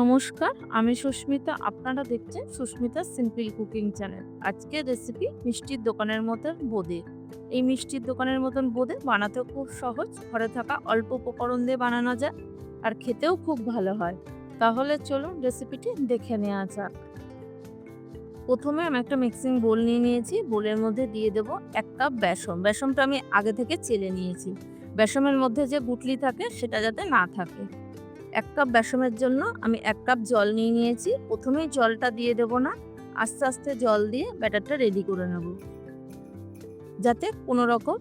নমস্কার, আমি সুস্মিতা, আপনারা দেখছেন সুস্মিতা সিম্পল কুকিং চ্যানেল। আজকের রেসিপি মিষ্টির দোকানের মতন বোঁদে। এই মিষ্টির দোকানের মতন বোঁদে বানাতেও খুব সহজ, ঘরে থাকা অল্প উপকরণ দিয়ে বানানো যায় আর খেতেও খুব ভালো হয়। তাহলে চলুন রেসিপিটি দেখে নেওয়া যাক। প্রথমে আমি একটা মিক্সিং বোল নিয়ে নিয়েছি। বোলের মধ্যে দিয়ে দেব এক কাপ বেসন। বেসনটা আমি আগে থেকে চেলে নিয়েছি। বেসনের মধ্যে যে গুটলি থাকে সেটা যাতে না থাকে। এক কাপ বেসনের জন্য আমি এক কাপ জল নিয়ে নিয়েছি। প্রথমেই জলটা দিয়ে দেবো না, আস্তে আস্তে জল দিয়ে ব্যাটারটা রেডি করে নেব। যাতে কোনো রকম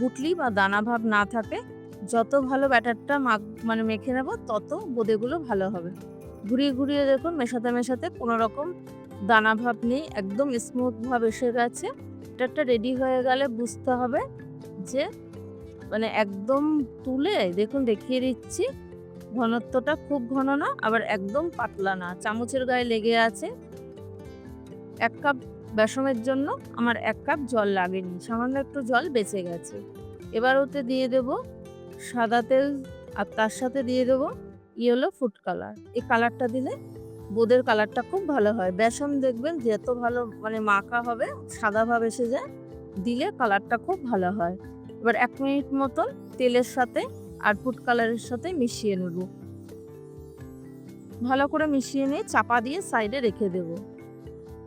গুটলি বা দানা ভাব না থাকে, যত ভালো ব্যাটারটা মাখ মানে মেখে নেব, তত বোঁদেগুলো ভালো হবে। ঘুরিয়ে ঘুরিয়ে দেখুন, মেশাতে মেশাতে কোনো রকম দানা ভাব নেই, একদম স্মুথ ভাব এসে গেছে। ব্যাটারটা রেডি হয়ে গেলে বুঝতে হবে যে মানে একদম তুলে, দেখুন দেখিয়ে দিচ্ছি ঘনত্বটা খুব ঘন না, আবার একদম পাতলা না। চামচের গায়ে লেগে আছে। এক কাপ বেসনের জন্য আমার এক কাপ জল লাগেনি। সামান্য একটু জল বেঁচে গেছে। এবার ওতে দিয়ে দেব সাদা তেল আর তার সাথে দিয়ে দেব ইয়েলো ফুড কালার। এই কালারটা দিলে বোদের কালারটা খুব ভালো হয়। বেসন দেখবেন যত ভালো মানে মাখা হবে, সাদা ভাব এসে যায়, দিলে কালারটা খুব ভালো হয়। এবার এক মিনিট মতন তেলের সাথে আর ফুড কালারের সাথে মিশিয়ে নেব। ভালো করে মিশিয়ে নিয়ে চাপা দিয়ে সাইডে রেখে দেব।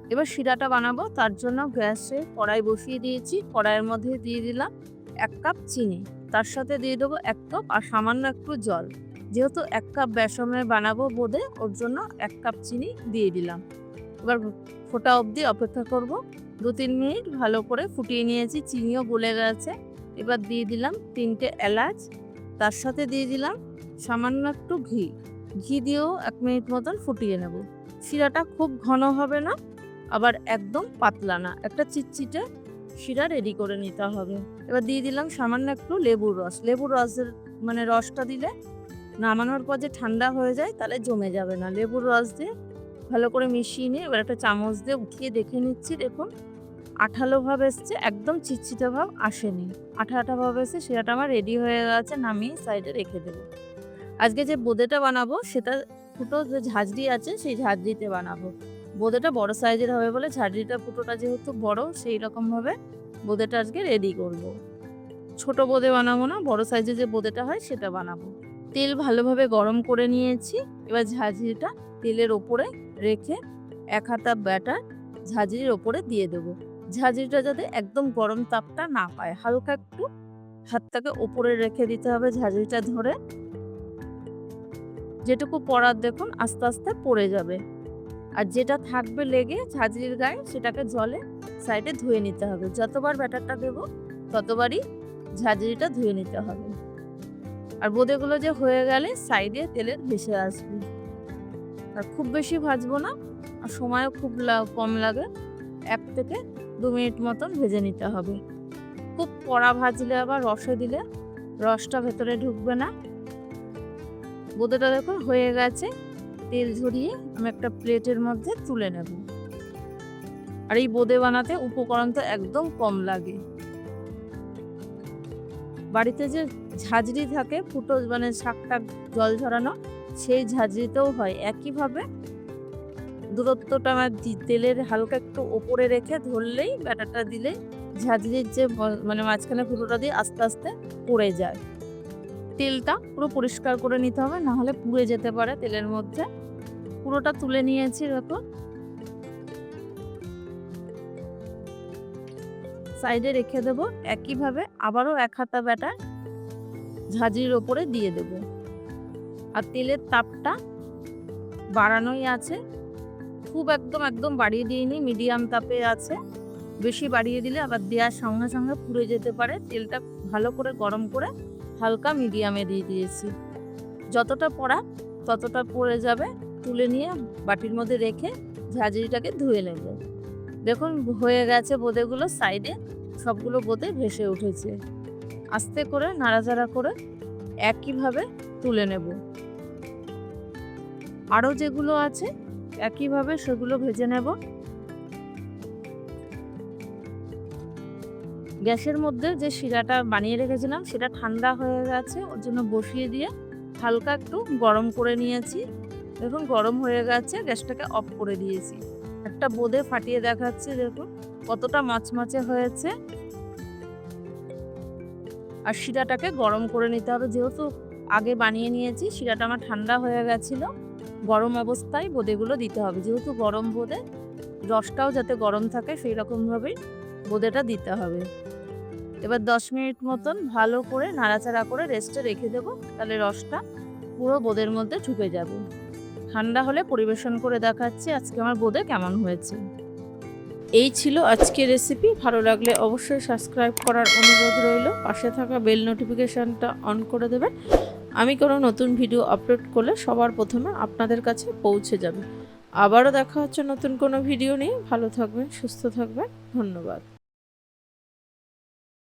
এবার শিরাটা বানাবো, তার জন্য গ্যাসে কড়াই বসিয়ে দিয়েছি। কড়াইয়ের মধ্যে দিয়ে দিলাম এক কাপ চিনি। তার সাথে দিয়ে দেবো এক কাপ আর সামান্য একটু জল। যেহেতু এক কাপ বেসনের বানাবো বোধে, ওর জন্য এক কাপ চিনি দিয়ে দিলাম। এবার ফোটা অবধি অপেক্ষা করব। দু তিন মিনিট ভালো করে ফুটিয়ে নিয়েছি, চিনিও গলে গেছে। এবার দিয়ে দিলাম তিনটে এলাচ তার সাথে দিয়ে দিলাম সামান্য একটু ঘি। ঘি দিয়েও এক মিনিট মতন ফুটিয়ে নেব। শিরাটা খুব ঘন হবে না, আবার একদম পাতলা না। একটা চিটচিটে শিরা রেডি করে নিতে হবে। এবার দিয়ে দিলাম সামান্য একটু লেবুর রস। লেবুর রসের মানে রসটা দিলে নামানোর পর যে ঠান্ডা হয়ে যায় তাহলে জমে যাবে না। লেবুর রস দিয়ে ভালো করে মিশিয়ে নিয়ে এবার একটা চামচ দিয়ে উঠিয়ে দেখে নিচ্ছি, দেখুন। আঠালো ভাব এসছে, একদম চিটচিটে ভাব আসেনি। আঠা আঠা ভাব এসে সেটা আমার রেডি হয়ে গেছে, নামিয়ে সাইডে রেখে দেবো। আজকে যে বোঁদেটা বানাবো, সেটা ফুটো যে ঝাঁঝরি আছে, সেই ঝাঁঝরিতে বানাবো। বোঁদেটা বড় সাইজের হবে বলে ঝাঁঝরিটা ফুটোটা যেহেতু বড়, সেই রকমভাবে বোঁদেটা আজকে রেডি করব। ছোট বোঁদে বানাবো না, বড় সাইজের যে বোঁদেটা হয়, সেটা বানাবো। তেল ভালোভাবে গরম করে নিয়েছি, এবার ঝাঁঝরিটা তেলের ওপরে রেখে এক হাতা ব্যাটার ঝাঁঝরির ওপরে দিয়ে দেবো। ঝাঁঝরিটা যাতে একদম গরম তাপটা না পায়। হালকা একটু হাতটাকে ওপরে রেখে দিতে হবে ঝাঁঝরিটা ধরে। যেটুকু পড়ার দেখুন আস্তে আস্তে পড়ে যাবে। আর যেটা থাকবে লেগে ঝাঁঝরির গায়ে সেটাকে জলে সাইডে ধুয়ে নিতে হবে। যতবার ব্যাটারটা দেব ততবারই ঝাঁঝরিটা ধুয়ে নিতে হবে। আর বোঁদেগুলো যে হয়ে গেলে সাইডে তেলের ভেসে আসবে। আর খুব বেশি ভাজবো না, আর সময়ও খুব কম লাগে, এক থেকে দু মিনিট মতন ভেজে নিতে হবে। খুব কড়া ভাজলে আবার রসে দিলে রসটা ভেতরে ঢুকবে না। বোঁদেটা দেখুন হয়ে গেছে। তেল ঝরিয়ে আমি একটা প্লেটের মধ্যে তুলে নেব। আর এই বোঁদে বানাতে উপকরণ তো একদম কম লাগে। বাড়িতে যে ঝাঁঝরি থাকে ফুটো মানে শাকটা জল ঝরানো, সেই ঝাঁঝরিতেও হয়। একইভাবে দূরত্বটা আমার তেলের হালকা একটু ওপরে রেখে ধরলেই ব্যাটারটা দিলে ঝাঁঝরির যে মানে মাঝখানে ফুটোটা দিয়ে আস্তে আস্তে পড়ে যায়। তেলটা পুরো পরিষ্কার করে নিতে হবে, না হলে পুড়ে যেতে পারে তেলের মধ্যে। পুরোটা তুলে নিয়েছি দেখো সাইডে রেখে দেবো, একইভাবে আবারও এক হাতা ব্যাটার ঝাঁঝরির ওপরে দিয়ে দেব। আর তেলের তাপটা বাড়ানোই আছে। খুব একদম একদম বাড়িয়ে দিইনি মিডিয়াম তাপে আছে। বেশি বাড়িয়ে দিলে আবার দেওয়ার সঙ্গে সঙ্গে পুড়ে যেতে পারে। তেলটা ভালো করে গরম করে হালকা মিডিয়ামে দিয়ে দিয়েছি। যতটা পড়া ততটা পড়ে যাবে। তুলে নিয়ে বাটির মধ্যে রেখে ঝাঁঝরিটাকে ধুয়ে নেব। দেখুন, হয়ে গেছে বোঁদেগুলো সাইডে। সবগুলো বোঁদে ভেসে উঠেছে। আস্তে করে, নাড়াচাড়া করে একইভাবে তুলে নেব। আরও যেগুলো আছে একইভাবে সেগুলো ভেজে নেব। গ্যাসের মধ্যে যে শিরাটা বানিয়ে রেখেছিলাম সেটা ঠান্ডা হয়ে গেছে, ওর জন্য বসিয়ে দিয়ে হালকা একটু গরম করে নিয়েছি। দেখুন, গরম হয়ে গেছে, গ্যাসটাকে অফ করে দিয়েছি। একটা বোঁদে ফাটিয়ে দেখাচ্ছি, দেখুন, কতটা মাছমাছে হয়েছে। আর শিরাটাকে গরম করে নিতে হবে, যেহেতু আগে বানিয়ে নিয়েছি, শিরাটা আমার ঠান্ডা হয়ে গেছিল। গরম অবস্থায় বোঁদেগুলো দিতে হবে। যেহেতু গরম বোঁদে, রসটাও যাতে গরম থাকে সেই রকমভাবেই বোঁদেটা দিতে হবে। এবার দশ মিনিট মতন ভালো করে নাড়াচাড়া করে রেস্টে রেখে দেবো, তাহলে রসটা পুরো বোঁদের মধ্যে ঢুকে যাবে। ঠান্ডা হলে পরিবেশন করে দেখাচ্ছি আজকে আমার বোঁদে কেমন হয়েছে। এই ছিল আজকের রেসিপি। ভালো লাগলে অবশ্যই সাবস্ক্রাইব করার অনুরোধ রইল। পাশে থাকা বেল নোটিফিকেশানটা অন করে দেবেন। আমি কোনো নতুন ভিডিও আপলোড করলে সবার প্রথমে আপনাদের কাছে পৌঁছে যাবে। আবারও দেখা হচ্ছে নতুন কোনো ভিডিও নিয়ে। ভালো থাকবেন, সুস্থ থাকবেন। ধন্যবাদ।